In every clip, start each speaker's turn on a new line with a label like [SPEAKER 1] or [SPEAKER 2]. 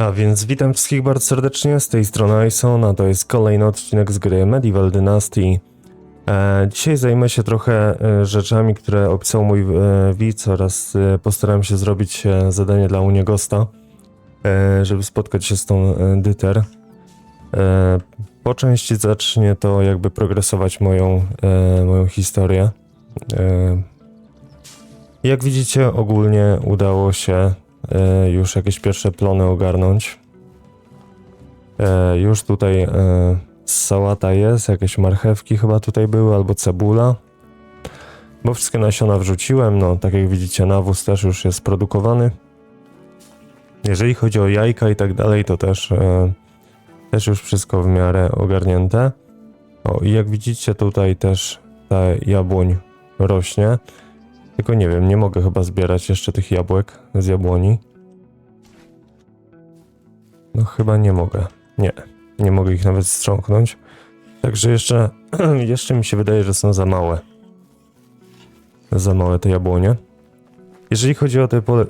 [SPEAKER 1] A więc witam wszystkich bardzo serdecznie, z tej strony Ison, a to jest kolejny odcinek z gry Medieval Dynasty. E, dzisiaj zajmę się trochę e, rzeczami, które opisał mój e, widz oraz e, postaram się zrobić e, zadanie dla Uniegosta, e, żeby spotkać się z tą e, Dyter. E, po części zacznie to jakby progresować moją, e, moją historię. E, jak widzicie, ogólnie udało się e, już jakieś pierwsze plony ogarnąć. E, już tutaj e, sałata jest, jakieś marchewki chyba tutaj były, albo cebula. Bo wszystkie nasiona wrzuciłem, no tak jak widzicie nawóz też już jest produkowany. Jeżeli chodzi o jajka i tak dalej, to też, też już wszystko w miarę ogarnięte. O i jak widzicie tutaj też ta jabłoń rośnie. Tylko nie wiem, nie mogę chyba zbierać jeszcze tych jabłek z jabłoni. No chyba nie mogę. Nie, nie mogę ich nawet strząknąć. Także jeszcze, jeszcze mi się wydaje, że są za małe. Za małe te jabłonie. Jeżeli chodzi o te po, e,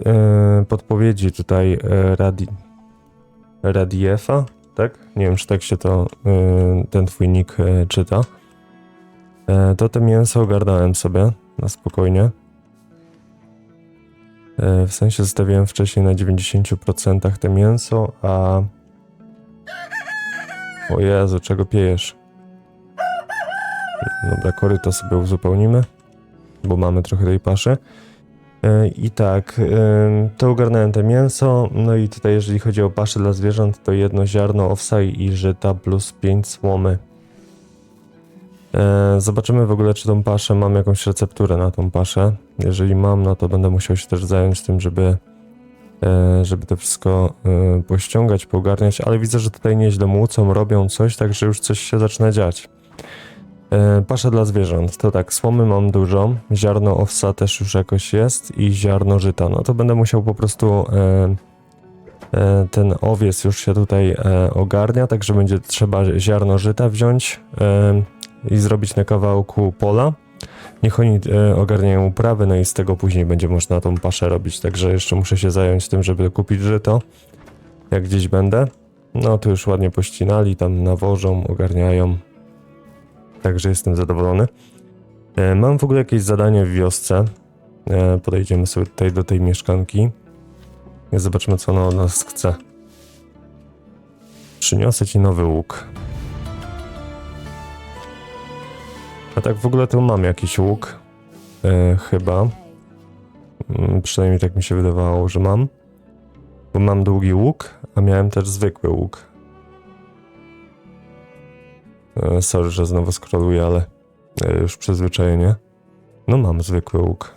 [SPEAKER 1] podpowiedzi tutaj e, radi, Radiefa, tak? Nie wiem, czy tak się to e, ten twój nick e, czyta. To te mięso ogarnąłem sobie na spokojnie. E, W sensie zostawiłem wcześniej na 90% te mięso, a... O Jezu, czego piejesz? Dobra, koryto sobie uzupełnimy, bo mamy trochę tej paszy. E, I tak, e, to ogarnąłem te mięso, no i tutaj jeżeli chodzi o paszę dla zwierząt, to jedno ziarno owsa i żyta plus 5 słomy. E, Zobaczymy w ogóle, czy tą paszę mam jakąś recepturę na tą paszę. Jeżeli mam, no to będę musiał się też zająć tym, żeby, e, żeby to wszystko e, pościągać, poogarniać, ale widzę, że tutaj nieźle młócą, robią coś, także już coś się zaczyna dziać. Pasza dla zwierząt, to tak, słomy mam dużo, ziarno owsa też już jakoś jest i ziarno żyta, no to będę musiał po prostu... Ten owiec już się tutaj ogarnia, także będzie trzeba ziarno żyta wziąć, i zrobić na kawałku pola. Niech oni e, ogarniają uprawy, no i z tego później będzie można tą paszę robić. Także jeszcze muszę się zająć tym, żeby kupić żyto, jak gdzieś będę. No to już ładnie pościnali, tam nawożą, ogarniają. Także jestem zadowolony. E, mam w ogóle jakieś zadanie w wiosce. E, podejdziemy sobie tutaj do tej mieszkanki. I zobaczymy, co ona od nas chce. Przyniosę ci nowy łuk. A tak w ogóle to mam jakiś łuk. E, chyba. Mm, przynajmniej tak mi się wydawało, że mam. Bo mam długi łuk, a miałem też zwykły łuk. E, sorry, że znowu scrolluję, ale e, już przyzwyczajenie. No mam zwykły łuk.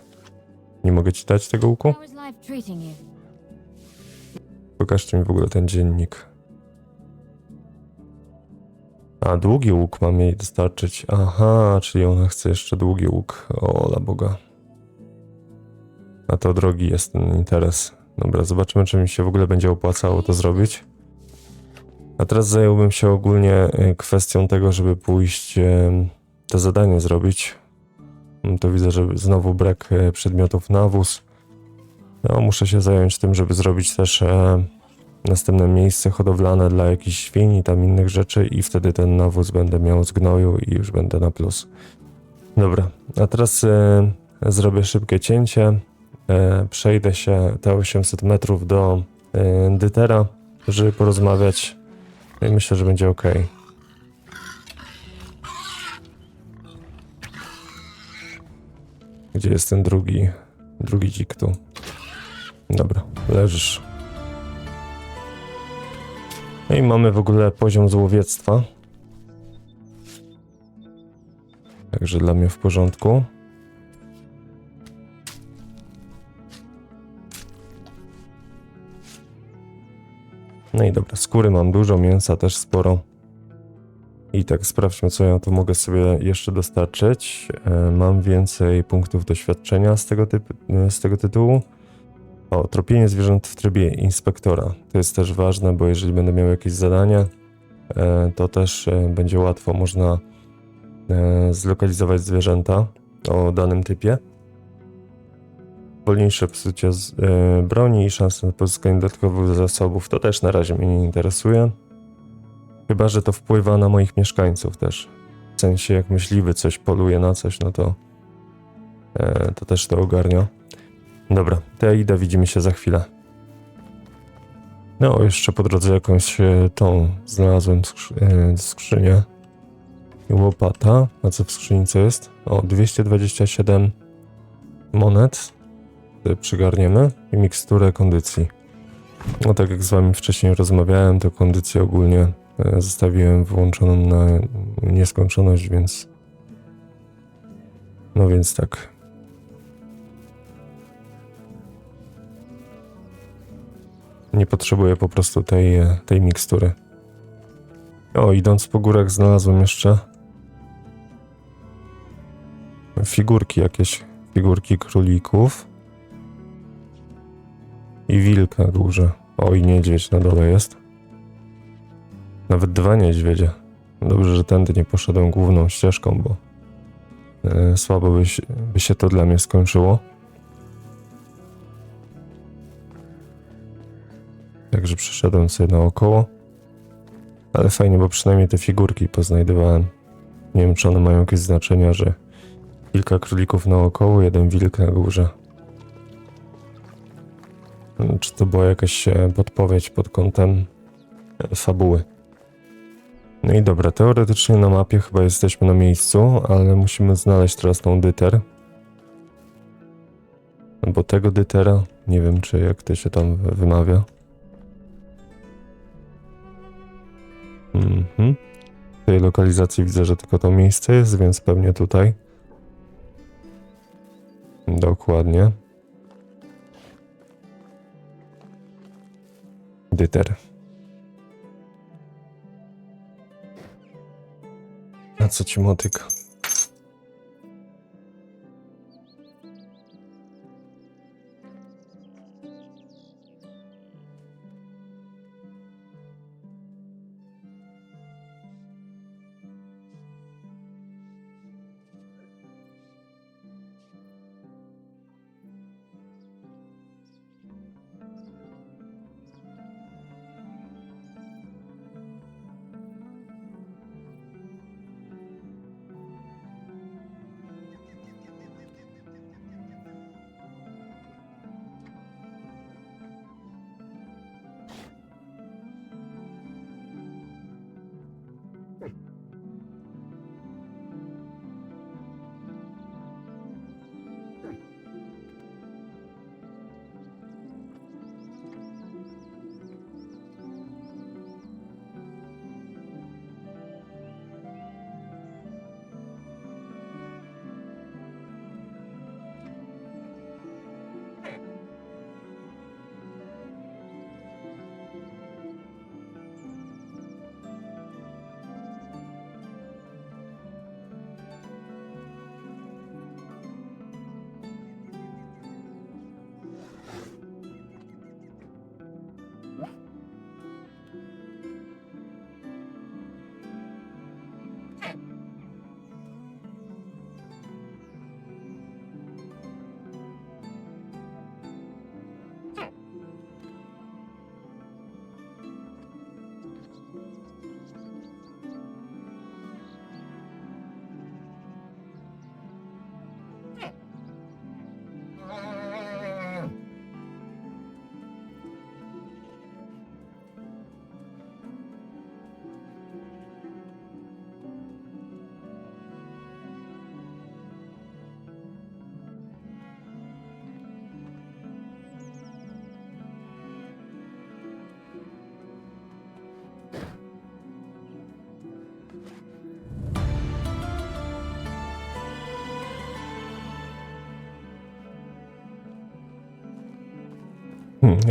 [SPEAKER 1] Nie mogę ci dać tego łuku? Pokażcie mi w ogóle ten dziennik. A, długi łuk mam jej dostarczyć. Aha, czyli ona chce jeszcze długi łuk. O, la Boga. A to drogi jest ten interes. Dobra, zobaczymy, czy mi się w ogóle będzie opłacało to zrobić. A teraz zająłbym się ogólnie e, kwestią tego, żeby pójść em, to zadanie zrobić. Mm, To widzę, że znowu brak e, przedmiotów nawóz. No, muszę się zająć tym, żeby zrobić też e, następne miejsce hodowlane dla jakichś świń i tam innych rzeczy i wtedy ten nawóz będę miał z gnoju i już będę na plus. Dobra, a teraz e, zrobię szybkie cięcie. E, przejdę się te 800 metrów do e, Dytera, żeby porozmawiać. I myślę, że będzie ok. Gdzie jest ten drugi, drugi dzik tu? Dobra, leżysz. No i mamy w ogóle poziom złowiectwa. Także dla mnie w porządku. No i dobra, skóry mam dużo, mięsa też sporo. I tak sprawdźmy, co ja tu mogę sobie jeszcze dostarczyć. E, Mam więcej punktów doświadczenia z tego, typu, z tego tytułu. O, tropienie zwierząt w trybie inspektora. To jest też ważne, bo jeżeli będę miał jakieś zadanie, e, to też e, będzie łatwo można e, zlokalizować zwierzęta o danym typie. wolniejsze psucie broni i szanse na pozyskanie dodatkowych zasobów. To też na razie mnie nie interesuje. Chyba, że to wpływa na moich mieszkańców też. W sensie, jak myśliwy coś poluje na coś, no to to też to ogarnia. Dobra, to ja idę, widzimy się za chwilę. No, jeszcze po drodze jakąś e, tą znalazłem skrzy- e, skrzynię. Łopata. A co w skrzyni co jest? O, 227 monet. Przygarniemy. I miksturę kondycji. No tak jak z wami wcześniej rozmawiałem, to kondycję ogólnie e, zostawiłem wyłączoną na nieskończoność, więc... No więc tak. Nie potrzebuję po prostu tej, e, tej mikstury. O, idąc po górach znalazłem jeszcze figurki jakieś, figurki królików i wilka górze. O, i niedźwiedź na dole jest. Nawet dwa niedźwiedzie. Dobrze, że tędy nie poszedłem główną ścieżką, bo e, słabo by by się to dla mnie skończyło. Także przeszedłem sobie naokoło. Ale fajnie, bo przynajmniej te figurki poznajdywałem. Nie wiem, czy one mają jakieś znaczenia, że kilka królików naokoło, jeden wilk na górze. Czy to była jakaś e, podpowiedź pod kątem e, fabuły? No i dobra, teoretycznie na mapie chyba jesteśmy na miejscu, ale musimy znaleźć teraz tą dyter. Bo tego dytera, nie wiem czy jak to się tam wymawia. Mhm. W tej lokalizacji widzę, że tylko to miejsce jest, więc pewnie tutaj. Dokładnie. Dyter. A co ci motyka?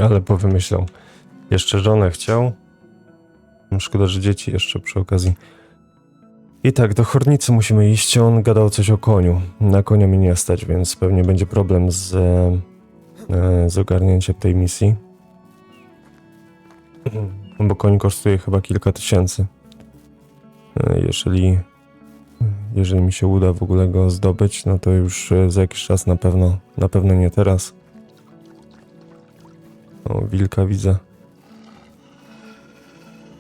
[SPEAKER 1] Ale powymyślał. Jeszcze żonę chciał. Szkoda, że dzieci jeszcze przy okazji. I tak, do Hornicy musimy iść. On gadał coś o koniu. Na konia mnie nie stać, więc pewnie będzie problem z, e, z ogarnięciem tej misji. No Bo koń kosztuje chyba kilka tysięcy. E, Jeżeli, jeżeli mi się uda w ogóle go zdobyć, no to już e, za jakiś czas na pewno, na pewno nie teraz. O, wilka widzę.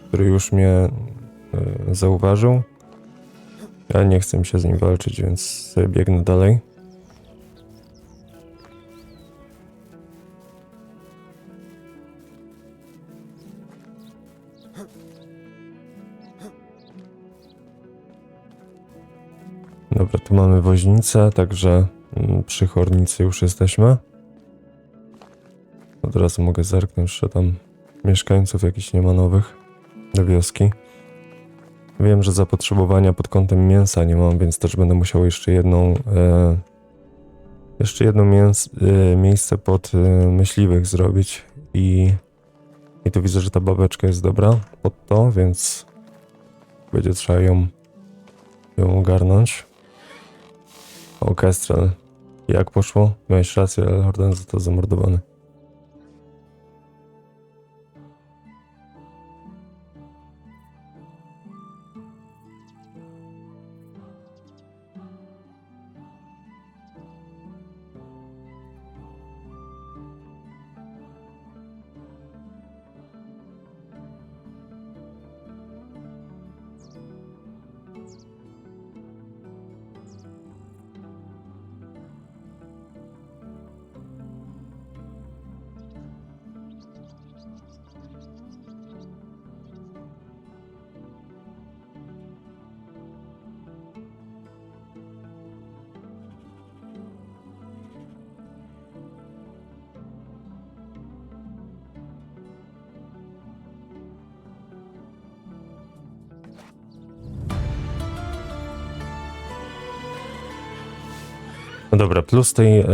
[SPEAKER 1] Który już mnie e, zauważył. Ja nie chcę się z nim walczyć, więc biegnę dalej. Dobra, tu mamy woźnicę, także mm, przy Hornicy już jesteśmy. Od razu mogę zerknąć, że tam mieszkańców jakichś nie ma nowych do wioski. Wiem, że zapotrzebowania pod kątem mięsa nie mam, więc też będę musiał jeszcze jedną e, jeszcze jedno mięs, e, miejsce pod e, myśliwych zrobić i i tu widzę, że ta babeczka jest dobra pod to, więc będzie trzeba ją ją ogarnąć. O, Kestrel. Jak poszło? Miałeś rację, ale Horten został zamordowany. No dobra, plus tej, e,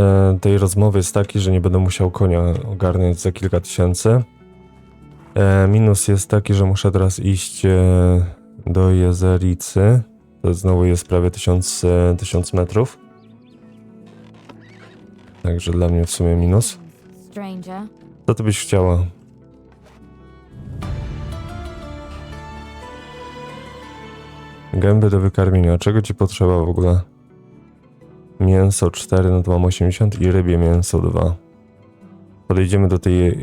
[SPEAKER 1] tej rozmowy jest taki, że nie będę musiał konia ogarniać za kilka tysięcy. E, minus jest taki, że muszę teraz iść e, do Jezericy. To znowu jest prawie 1000, e, 1000 metrów. Także dla mnie w sumie minus. Co ty byś chciała? Gęby do wykarmienia. Czego ci potrzeba w ogóle? Mięso 4, no to mam 80 i rybie mięso 2. Podejdziemy do tej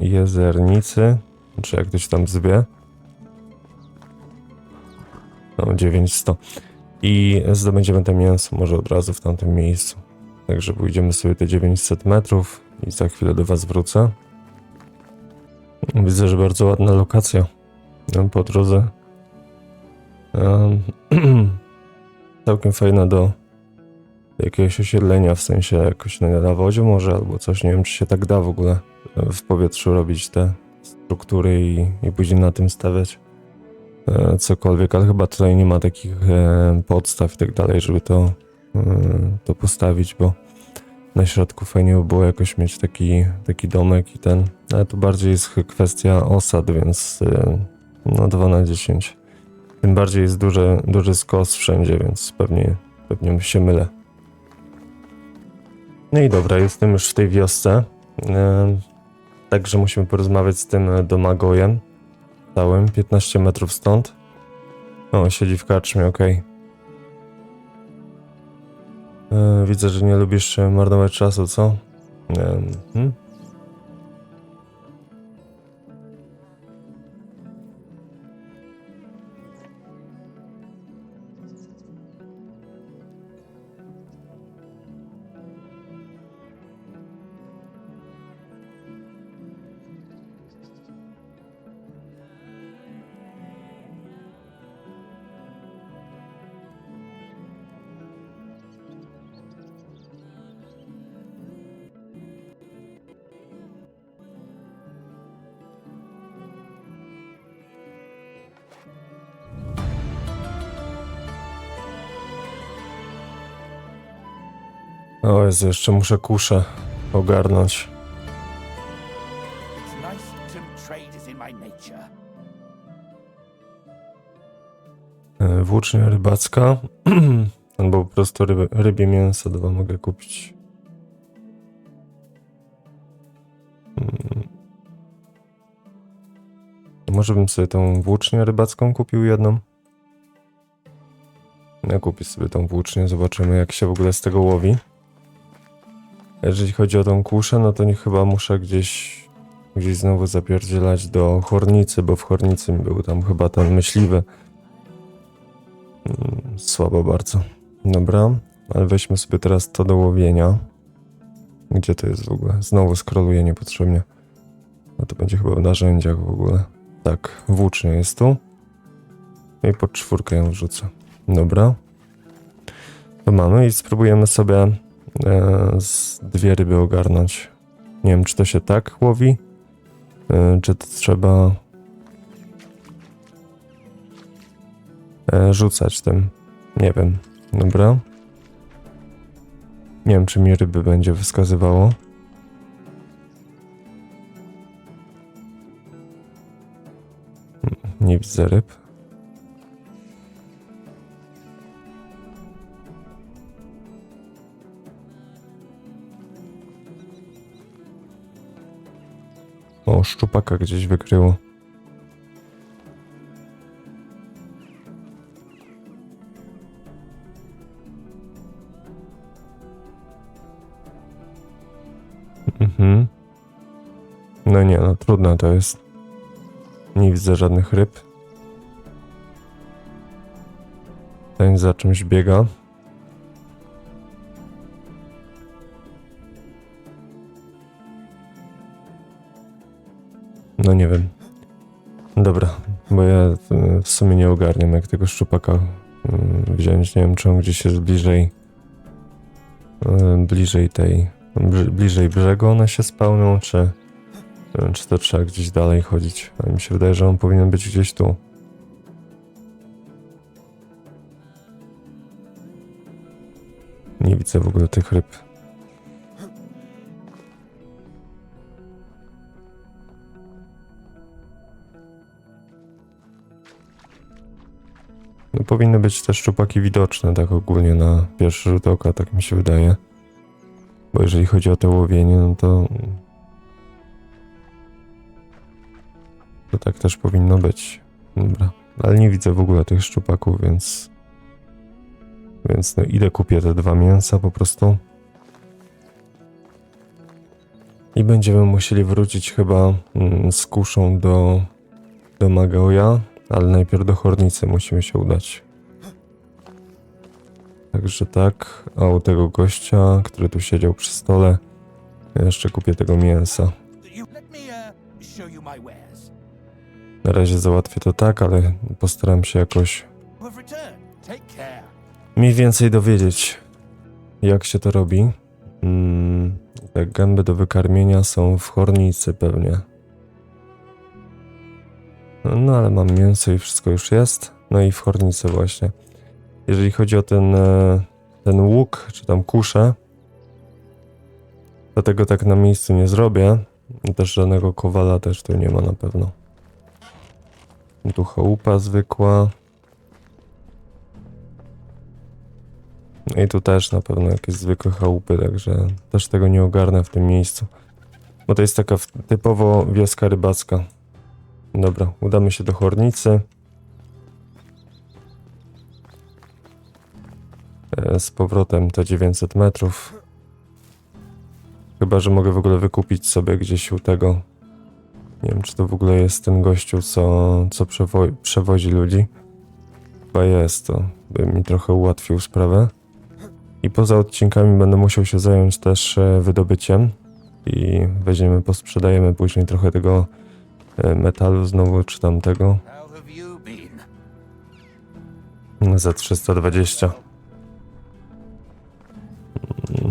[SPEAKER 1] jezernicy, czy jak to się tam zwie. No, 900. I zdobędziemy to mięso może od razu w tamtym miejscu. Także pójdziemy sobie te 900 metrów i za chwilę do was wrócę. Widzę, że bardzo ładna lokacja em, po drodze. Em, całkiem fajna do jakiegoś osiedlenia, w sensie jakoś na, na wodzie może, albo coś, nie wiem czy się tak da w ogóle e, w powietrzu robić te struktury i, i później na tym stawiać e, cokolwiek, ale chyba tutaj nie ma takich e, podstaw i tak dalej, żeby to, to postawić, bo na środku fajnie by było jakoś mieć taki, taki domek i ten, ale tu bardziej jest kwestia osad, więc no 2 na 10. Tym bardziej jest duży, duży skos wszędzie, więc pewnie, pewnie się mylę. No i dobra, jestem już w tej wiosce. E, Także musimy porozmawiać z tym domagojem. Całym, 15 metrów stąd. O, siedzi w karczmie, okej. E, Widzę, że nie lubisz marnować czasu, co? E, hmm? O Jezu, jeszcze muszę kuszę ogarnąć. E, Włócznia rybacka. Albo po prostu ryby, rybie mięso dwa mogę kupić. Mm. Może bym sobie tą włócznię rybacką kupił jedną? Ja kupię sobie tą włócznię, zobaczymy jak się w ogóle z tego łowi. Jeżeli chodzi o tą kuszę, no to nie chyba muszę gdzieś gdzieś znowu zapierdzielać do Chornicy, bo w Chornicy był tam chyba ten myśliwy. Mm, Słabo bardzo. Dobra, ale weźmy sobie teraz to do łowienia. Gdzie to jest w ogóle? Znowu skroluję niepotrzebnie. No to będzie chyba w narzędziach w ogóle. Tak, włócznia jest tu. I pod czwórkę ją wrzucę. Dobra. To mamy i spróbujemy sobie z dwie ryby ogarnąć. Nie wiem, czy to się tak łowi, e, czy to trzeba e, rzucać tym. Nie wiem. Dobra. Nie wiem, czy mi ryby będzie wskazywało. Mm, Nie widzę ryb. Szczupaka gdzieś wykryło. Mhm. No nie, no trudno to jest. Nie widzę żadnych ryb. Ten za czymś biega. No nie wiem. Dobra, bo ja e, w sumie nie ogarniam jak tego szczupaka mm, wziąć. Nie wiem, czy on gdzieś jest bliżej e, bliżej tej bliżej brzegu one się spełnią, czy e, czy to trzeba gdzieś dalej chodzić. A mi się wydaje, że on powinien być gdzieś tu. Nie widzę w ogóle tych ryb. Powinny być te szczupaki widoczne, tak ogólnie na pierwszy rzut oka, tak mi się wydaje. Bo jeżeli chodzi o to łowienie, no to... To tak też powinno być. Dobra. Ale nie widzę w ogóle tych szczupaków, więc... Więc no idę kupię te dwa mięsa po prostu. I będziemy musieli wrócić chyba mm, z kuszą do, do Magoja, ale najpierw do Hornicy musimy się udać. Także tak, a u tego gościa, który tu siedział przy stole, ja jeszcze kupię tego mięsa. Na razie załatwię to tak, ale postaram się jakoś mniej więcej dowiedzieć, jak się to robi. Mm, te gęby do wykarmienia są w Hornicy pewnie. No, ale mam mięso i wszystko już jest. No i w Hornicy właśnie. Jeżeli chodzi o ten, e, ten łuk, czy tam kuszę, to tego tak na miejscu nie zrobię. Też żadnego kowala też tu nie ma na pewno. Tu chałupa zwykła. No i tu też na pewno jakieś zwykłe chałupy, także też tego nie ogarnę w tym miejscu. Bo to jest taka typowo wioska rybacka. Dobra, udamy się do Hornicy. E, Z powrotem to 900 metrów. Chyba, że mogę w ogóle wykupić sobie gdzieś u tego. Nie wiem, czy to w ogóle jest ten gościu, co, co przewo- przewozi ludzi. Chyba jest to. By mi trochę ułatwił sprawę. I poza odcinkami będę musiał się zająć też e, wydobyciem. I weźmiemy, posprzedajemy później trochę tego metalu znowu, czy tamtego. Za 320.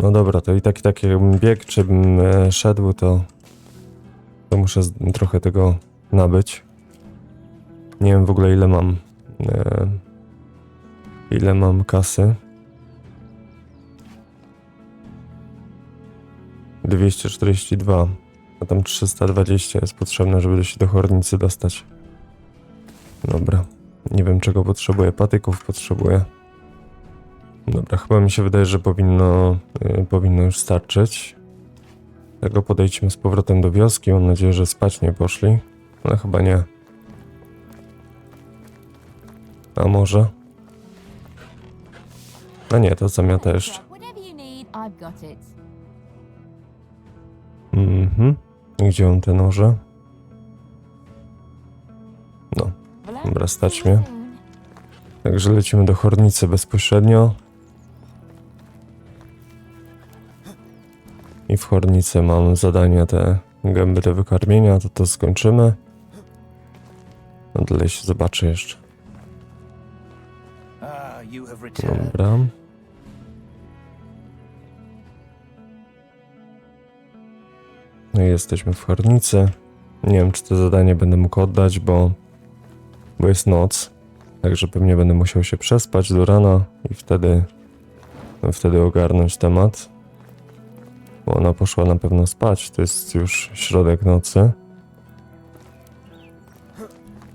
[SPEAKER 1] No dobra, to i tak, i tak jakbym biegł, czy bym e, szedł, to, to muszę trochę tego nabyć. Nie wiem w ogóle ile mam. E, ile mam kasy. 242. A tam 320 jest potrzebne, żeby się do Hornicy dostać. Dobra. Nie wiem czego potrzebuję. Patyków potrzebuję. Dobra, chyba mi się wydaje, że powinno, y, powinno już starczyć. Tego podejdźmy z powrotem do wioski. Mam nadzieję, że spać nie poszli. Ale chyba nie. A może? A nie, to zamiata jeszcze. Mhm. Gdzie on te noże? No, dobra, stać mnie. Także lecimy do Hornicy bezpośrednio. I w Hornicy mam zadania te gęby do wykarmienia, to to skończymy. No dalej się zobaczy jeszcze.
[SPEAKER 2] Ah.
[SPEAKER 1] Dobra. No jesteśmy w Hornicy. Nie wiem, czy to zadanie będę mógł oddać, bo, bo jest noc. Także pewnie będę musiał się przespać do rana i wtedy, wtedy ogarnąć temat. Bo ona poszła na pewno spać. To jest już środek nocy.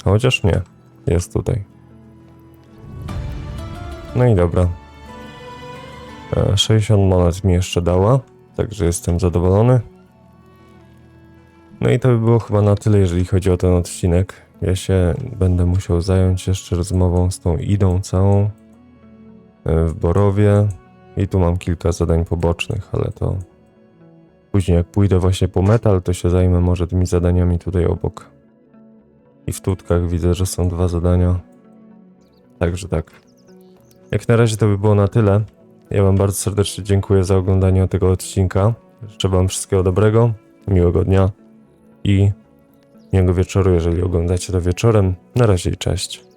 [SPEAKER 1] Chociaż nie. Jest tutaj. No i dobra. E, 60 monet mi jeszcze dała, także jestem zadowolony. No i to by było chyba na tyle, jeżeli chodzi o ten odcinek. Ja się będę musiał zająć jeszcze rozmową z tą Idą całą e, w Borowie. I tu mam kilka zadań pobocznych, ale to później jak pójdę właśnie po metal, to się zajmę może tymi zadaniami tutaj obok. I w Tutkach widzę, że są dwa zadania. Także tak. Jak na razie to by było na tyle. Ja Wam bardzo serdecznie dziękuję za oglądanie tego odcinka. Życzę Wam wszystkiego dobrego, miłego dnia i miłego wieczoru, jeżeli oglądacie to wieczorem. Na razie i cześć.